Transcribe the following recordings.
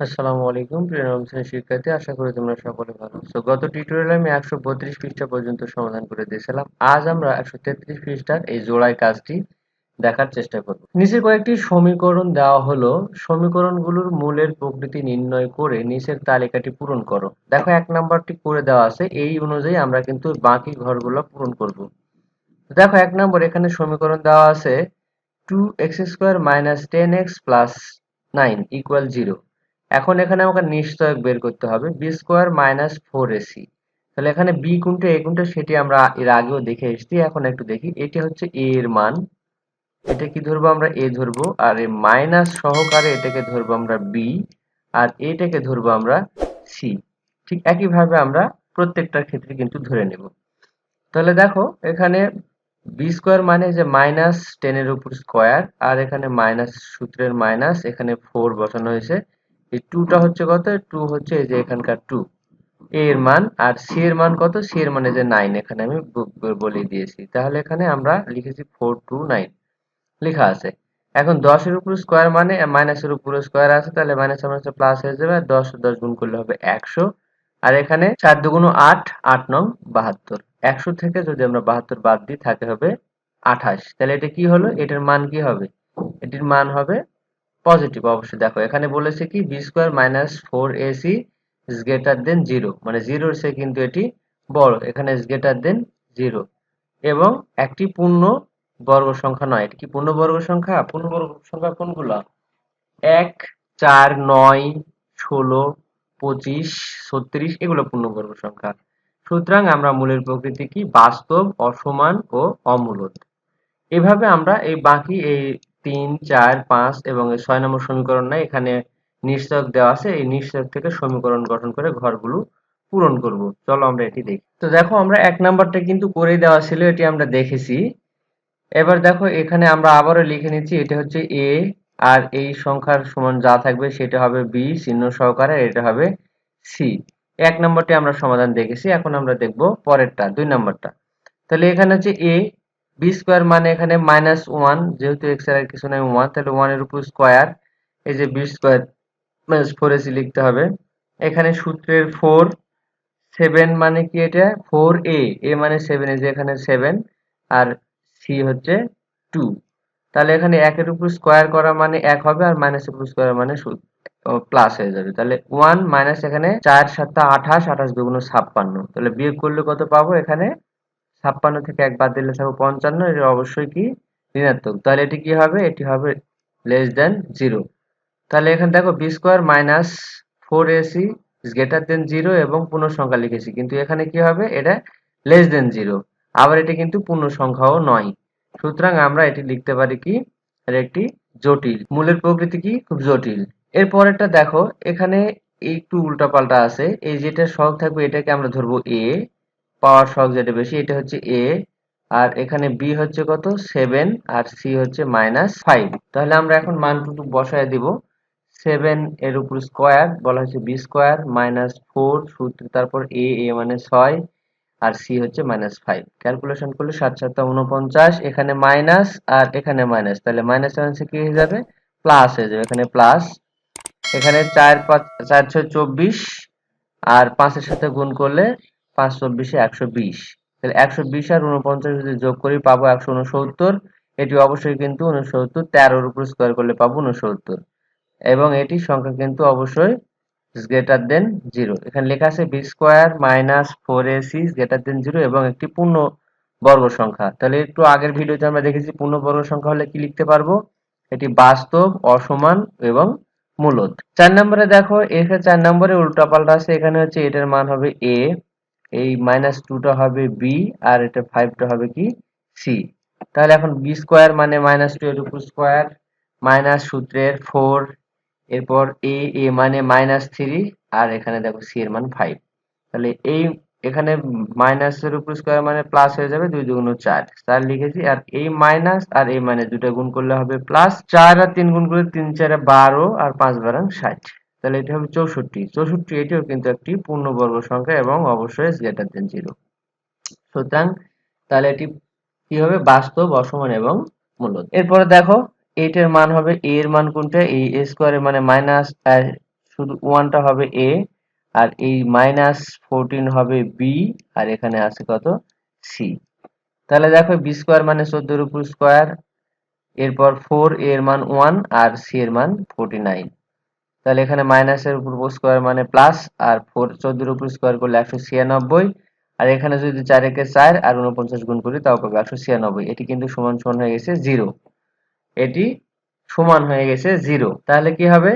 আসসালামু আলাইকুম, প্রিয় নবম শ্রেণির শিক্ষার্থী, আশা করি তোমরা সকলে ভালো আছো। গত টিউটোরিয়ালে আমি একশো বত্রিশ পৃষ্ঠা পর্যন্ত সমাধান করে দিয়েছিলাম। আজ আমরা একশো তেত্রিশ পৃষ্ঠার এই জোড়াই কাজটি দেখার চেষ্টা করব। নিচে কয়েকটি সমীকরণ দেওয়া হলো। সমীকরণগুলোর মূলের প্রকৃতি নির্ণয় করে নিচের তালিকাটি পূরণ করো। দেখো, এক নাম্বারটি করে দেওয়া আছে। এই অনুযায়ী আমরা কিন্তু বাকি ঘরগুলো পূরণ করব। দেখো, এক নম্বর, এখানে সমীকরণ দেওয়া আছে। Two X square minus ten X plus nine equal zero এখন এখানে আমাকে নিশ্চয়ক বের করতে হবে। B square minus four AC তাহলে এখানে বি কোনটা এ কোনটা সেটি আমরা এর আগেও দেখে এসেছি, এখন একটু দেখি। এটি হচ্ছে এ এর মান। এটা কি ধরবো আমরা? এ ধরবো। আর এই মাইনাস সহকারে এটাকে ধরবো আমরা বি আর এটাকে ধরবো আমরা সি ঠিক একইভাবে আমরা প্রত্যেকটার ক্ষেত্রে কিন্তু ধরে নেব। তাহলে দেখো, এখানে বি স্কোয়ার মানে যে মাইনাস টেনের উপর স্কোয়ার আর এখানে মাইনাস সূত্রের মাইনাস এখানে ফোর বসানো হয়েছে। এই টুটা হচ্ছে কত? টু হচ্ছে এই যে এখানকার টু এর মান আর সি এর মান কত? সি এর মানে যে নাইন এখানে আমি বলে দিয়েছি। তাহলে এখানে আমরা লিখেছি ফোর টু নাইন লেখা আছে। এখন দশের উপর স্কোয়ার মানে মাইনাসের উপর স্কোয়ার আছে, তাহলে মাইনাস মাইনাস প্লাস হয়ে যাবে দশ দশ গুণ করলে হবে একশো। আর এখানে চার দুগুণ আট আট নং বাহাত্তর। একশো থেকে যদি আমরা বাহাত্তর বাদ দিই, থাকে হবে আঠাশ। তাহলে এটা কি হলো? এটার মান কি হবে? এটির মান হবে পজিটিভ অবশ্যই। দেখো, এখানে বলেছে কি B square minus four AC is greater than zero মানে জিরোর সে কিন্তু এটি বড়। এখানে ইজ গ্রেটার দেন জিরো এবং একটি পূর্ণ বর্গ সংখ্যা নয়। এটি কি পূর্ণ বর্গ সংখ্যা? পূর্ণ বর্গ সংখ্যা কোনগুলো? এক, চার, নয়, ষোলো, পঁচিশ, ছত্রিশ, এগুলো পূর্ণবর্গ সংখ্যা। সুতরাং আমরা মূলের প্রকৃতি কি? বাস্তব, অসমান ও অমূলত এভাবে আমরা এই বাকি এই তিন, চার, পাঁচ এবং ছয় নম্বর সমীকরণ নাই এখানে নিশ্চয়ক দেওয়া আছে, এই নিশ্চয়ক থেকে সমীকরণ গঠন করে ঘরগুলো পূরণ করব। চলো আমরা এটি দেখি। তো দেখো, আমরা এক নাম্বারটা কিন্তু করে দেওয়া ছিল, এটি আমরা দেখেছি। এবার দেখো, এখানে আমরা আবারও লিখে নিচ্ছি, এটা হচ্ছে এ আর এই সংখ্যার সমান যা থাকবে সেটা হবে বি চিহ্ন সহকারে, এটা হবে সি এক নম্বরটি আমরা সমাধান দেখেছি, এখন আমরা দেখব পরেরটা, দুই নম্বরটা। তাহলে এখানে হচ্ছে এ বি স্কোয়ার মানে এখানে মাইনাস ওয়ান যেহেতু এক্সের কিছু নাই ওয়ান তাহলে ওয়ানের উপর স্কোয়ার এই যে B square minus four AC লিখতে হবে। এখানে সূত্রের ফোর সেভেন মানে কি এটা? ফোর এ এ মানে সেভেন এই যে এখানে সেভেন আর সি হচ্ছে টু তাহলে এখানে একের উপর স্কোয়ার করা মানে এক হবে, আর মাইনাস উপর স্কোয়ার মানে প্লাস হয়ে যাবে। তাহলে ওয়ান মাইনাস এখানে চার সাতটা আঠাশ আঠাশ দুগুণ ছাপ্পান্ন। তাহলে বিয়োগ করলে কত পাবো? এখানে ছাপ্পান্ন থেকে এক বাদ দিলে থাকব পঞ্চান্ন, এটা অবশ্যই কি ঋণাত্মক। তাহলে এটি কি হবে? এটি হবে লেস দেন জিরো তাহলে এখানে দেখো B square minus four AC greater than zero এবং পূর্ণ সংখ্যা লিখেছি। কিন্তু এখানে কি হবে? এটা লেস দেন জিরো আবার এটি কিন্তু পূর্ণ সংখ্যাও নয়। সুতরাং আমরা এটি লিখতে পারি কি? এর একটি জটিল। মূলের প্রকৃতি কি? খুব জটিল। এর পরেরটা দেখো, এখানে একটু উল্টাপাল্টা আছে। এই যেটা শখ থাকবে, এটাকে আমরা ধরবো এ পাওয়ার শখ যেটা বেশি, এটা হচ্ছে এ আর এখানে বি হচ্ছে কত? সেভেন আর সি হচ্ছে মাইনাস ফাইভ তাহলে আমরা এখন মানটুকু বসায় দিব। সেভেন এর উপর স্কোয়ার বলা হচ্ছে বি স্কোয়ার মাইনাস ফোর সূত্র তারপর এ এ মানে ছয়, আর সি হচ্ছে মাইনাস ফাইভ ক্যালকুলেশন করলে সাত সাতটা উনপঞ্চাশ, এখানে মাইনাস আর এখানে মাইনাস তাহলে মাইনাস মাইনাসে কি হয়ে যাবে? প্লাস হয়ে যাবে। এখানে প্লাস এখানে চার পাঁচ, চার ছয় চব্বিশ, আর পাঁচের সাথে গুণ করলে পাঁচ চব্বিশে একশো বিশ। তাহলে একশো বিশ আর উনপঞ্চাশ যদি যোগ করি, পাবো একশো উনসত্তর এটি অবশ্যই কিন্তু উনসত্তর তেরোর উপর স্কোয়ার করলে পাবো উনসত্তর এবং এটি সংখ্যা কিন্তু অবশ্যই গ্রেটার দেন জিরো এখানে লেখা আছে B square minus four A greater than zero এবং একটি পূর্ণ বর্গ সংখ্যা। তাহলে একটু আগের ভিডিওতে আমরা দেখেছি পূর্ণ বর্গ সংখ্যা হলে কি লিখতে পারব? এটি বাস্তব, অসমান এবং মূলত চার নম্বরে দেখো, এখানে চার নম্বরে উল্টা পাল্টা আছে, এখানে হচ্ছে এটার মান হবে এ এই মাইনাস টুটা হবে বি আর এটা ফাইভটা হবে কি সি তাহলে এখন বি স্কোয়ার মানে মাইনাস টু এর উপর স্কোয়ার মাইনাস সূত্রের ফোর এরপর এ এ মানে মাইনাস থ্রি আর এখানে দেখো সি এর মান ফাইভ তাহলে এই, এখানে মাইনাসের উপর স্কোয়ার মানে প্লাস হয়ে যাবে দুই দুগুণ চার। চার লিখেছি, আর এই মাইনাস আর এই মাইনাস দুটো গুণ করলে হবে প্লাস চার আর তিন গুণ করলে তিন, চারে বারো, আর পাঁচ বারাং ষাট। তাহলে এটা হবে চৌষট্টি। চৌষট্টি এটিও কিন্তু একটি পূর্ণবর্গ সংখ্যা এবং অবশ্যই গ্রেটার দেন জিরো সুতরাং তাহলে এটি কি হবে? বাস্তব, অসমান এবং মূলত এরপরে দেখো এইটার মান হবে এ এর মান কোনটা? এই এ স্কোয়ারের মানে মাইনাস শুধু ওয়ানটা হবে এ আর এই মাইনাস ফোরটিন হবে বি আর এখানে আছে কত? সি তাহলে দেখো বি স্কোয়ার মানে চোদ্দোর উপর স্কোয়ার এরপর ফোর এর মান ওয়ান আর সি এর মান ফোরটি নাইন তাহলে এখানে মাইনাসের উপর স্কোয়ার মানে প্লাস আর ফোর চোদ্দোর উপর স্কোয়ার করলে একশো ছিয়ানব্বই। আর এখানে যদি চার একে চার আর উনপঞ্চাশ গুণ করি, তাও পাবো একশো ছিয়ানব্বই। এটি কিন্তু সমান সমান হয়ে গেছে জিরো এটি সমান হয়ে গেছে জিরো তাহলে কি হবে?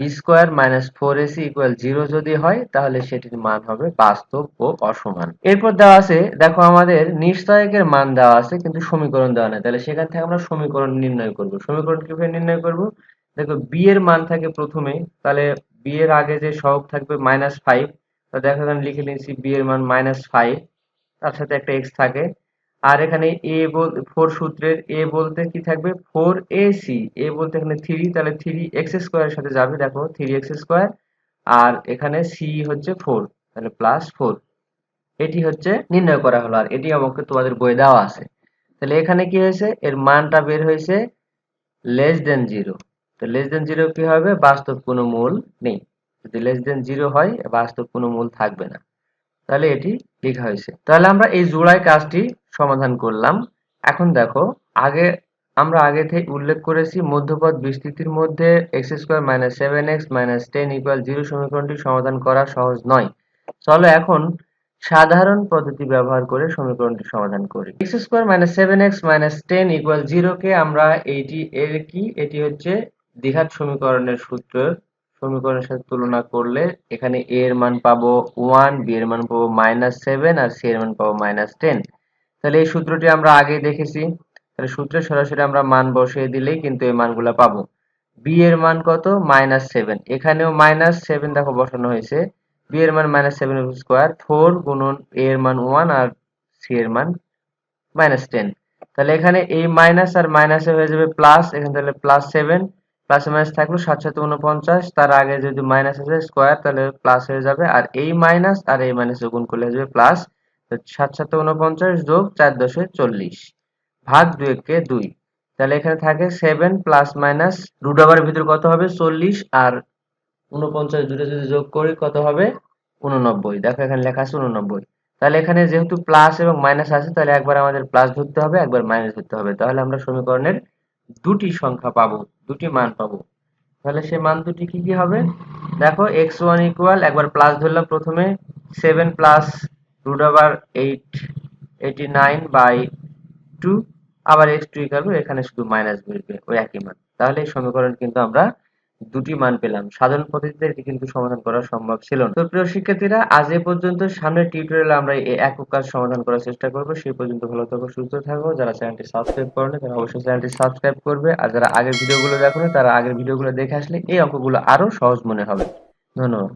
B square minus four AC equal zero যদি হয়, তাহলে সেটির মান হবে বাস্তব ও অসমান। এরপর দেওয়া আছে, দেখো আমাদের নিশ্চয়কের মান দেওয়া আছে, কিন্তু সমীকরণ দেওয়া নেই। তাহলে সেখান থেকে আমরা সমীকরণ নির্ণয় করব। সমীকরণ কীভাবে নির্ণয় করব? দেখো বি এর মান থাকে প্রথমে, তাহলে বি এর আগে যে সহগ থাকবে মাইনাস ফাইভ তো দেখো এখানে লিখে নিয়েছি বি এর মান মাইনাস ফাইভ তার সাথে একটা এক্স থাকে। আর এখানে এ বল ফোর সূত্রের এ বলতে কি থাকবে? ফোর এ সি এ বলতে এখানে থ্রি তাহলে থ্রি এক্স স্কোয়ারের সাথে যাবে, দেখো থ্রি এক্স স্কোয়ার আর এখানে সি হচ্ছে ফোর তাহলে প্লাস ফোর এটি হচ্ছে নির্ণয় করা হলো, আর এটি আমাকে তোমাদের বই দেওয়া আছে। তাহলে এখানে কি হয়েছে? এর মানটা বের হয়েছে লেস দেন জিরো তো লেস দেন জিরো কি হবে? বাস্তব কোনো মূল নেই। যদি লেস দেন জিরো হয়, বাস্তব কোনো মূল থাকবে না। তাহলে এটি লেখা হয়েছে। তাহলে আমরা এই জোড়ায় কাজটি সমাধান করলাম। এখন দেখো, আগে আমরা আগে থেকে উল্লেখ করেছি, মধ্যপদ বিস্তৃতির মধ্যে X square minus seven X minus ten equal zero সমীকরণটি সমাধান করা সহজ নয়। চলো এখন সাধারণ পদ্ধতি ব্যবহার করে সমীকরণটি সমাধান করি। X square minus seven X minus ten equal zero কে আমরা এইটি এর কি? এটি হচ্ছে দ্বিঘাত সমীকরণের সূত্র সমীকরণের সাথে তুলনা করলে এখানে এ এর মান পাবো ওয়ান বি এর মান পাবো মাইনাস সেভেন আর সি এর মান পাবো মাইনাস টেন তাহলে এই সূত্রটি আমরা আগেই দেখেছি। তাহলে সূত্রে সরাসরি আমরা মান বসিয়ে দিলেই কিন্তু এই মানগুলো পাবো। বি এর মান কত? মাইনাস সেভেন এখানেও মাইনাস সেভেন দেখো বসানো হয়েছে। বি এর মান মাইনাস সেভেন স্কোয়ার ফোর গুণন এ এর মান ওয়ান আর সি এর মান মাইনাস টেন তাহলে এখানে এই মাইনাস আর মাইনাসে হয়ে যাবে প্লাস এখানে তাহলে প্লাস সেভেন প্লাস মাইনাস থাকল সাত সাত উনপঞ্চাশ তার আগে যদি মাইনাস আছে স্কোয়ার তাহলে প্লাস হয়ে যাবে। আর এই মাইনাস আর এই মাইনাস গুণ করলে হয়ে যাবে প্লাস সাত সাত উনপঞ্চাশ যোগ চার দশে চল্লিশ, ভাগ দুই কে দুই। তাহলে এখানে থাকে সেভেন প্লাস মাইনাস রুট ওভারের ভিতর কত হবে? চল্লিশ। আর উনপঞ্চাশ দুটো যদি যোগ করি, কত হবে? উননব্বই দেখো এখানে লেখা আছে উননব্বই তাহলে এখানে যেহেতু প্লাস এবং মাইনাস আছে, তাহলে একবার আমাদের প্লাস ধরতে হবে, একবার মাইনাস ধরতে হবে। তাহলে আমরা সমীকরণের দুটি সংখ্যা পাবো, দুটি মান পাবো। তাহলে সে মান দুটি কি কি হবে? দেখো এক্স ওয়ান ইকুয়াল একবার প্লাস ধরলাম প্রথমে সেভেন প্লাস রুট আবার eight eighty nine by two আবার এক্স টু ইকুয়াল এখানে শুধু মাইনাস বেরবে ওই একই মান। তাহলে এই সমীকরণ কিন্তু আমরা দুটি মান পেলাম। সাধারণ পদ্ধতিতে এটি কিন্তু সমাধান করা সম্ভব ছিল না। তো প্রিয় শিক্ষার্থীরা, আজ এ পর্যন্ত সামনে টিউটোরিয়ালে আমরা এই একক কাজ সমাধান করার চেষ্টা করব। সেই পর্যন্ত ভালো থাকো, সুস্থ থাকো। যারা চ্যানেলটি সাবস্ক্রাইব করেনি তারা অবশ্যই চ্যানেলটি সাবস্ক্রাইব করবে। আর যারা আগের ভিডিওগুলো দেখো তারা আগের ভিডিওগুলো দেখে আসলে এই অঙ্কগুলো আরও সহজ মনে হবে। ধন্যবাদ।